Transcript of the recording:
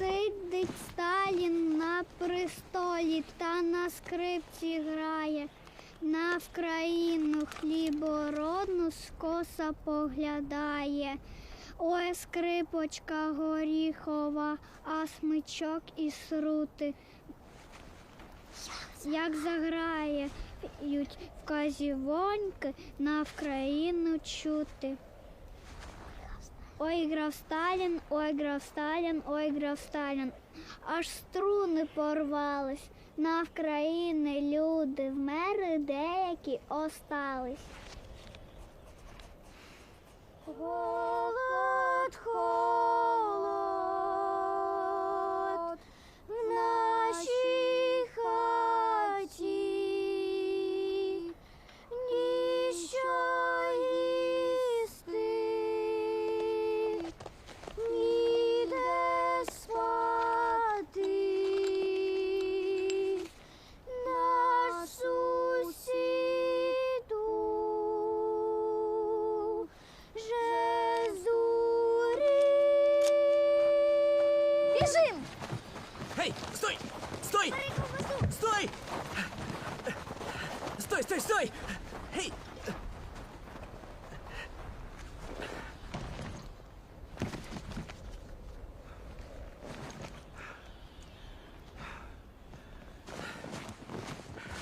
Сидить Сталін на престолі та на скрипці грає, на Вкраїну хлібородну скоса поглядає. Ой, скрипочка горіхова, а смичок і срути. Як заграє заграють вказівоньки на Вкраїну чути. Ой, грав Сталін, ой, грав Сталін, ой, грав Сталін. Аж струни порвались. На Вкраїни люди вмери деякі остались. Біжим! Эй, стой! Стой! Стой! Стой, стой, стой!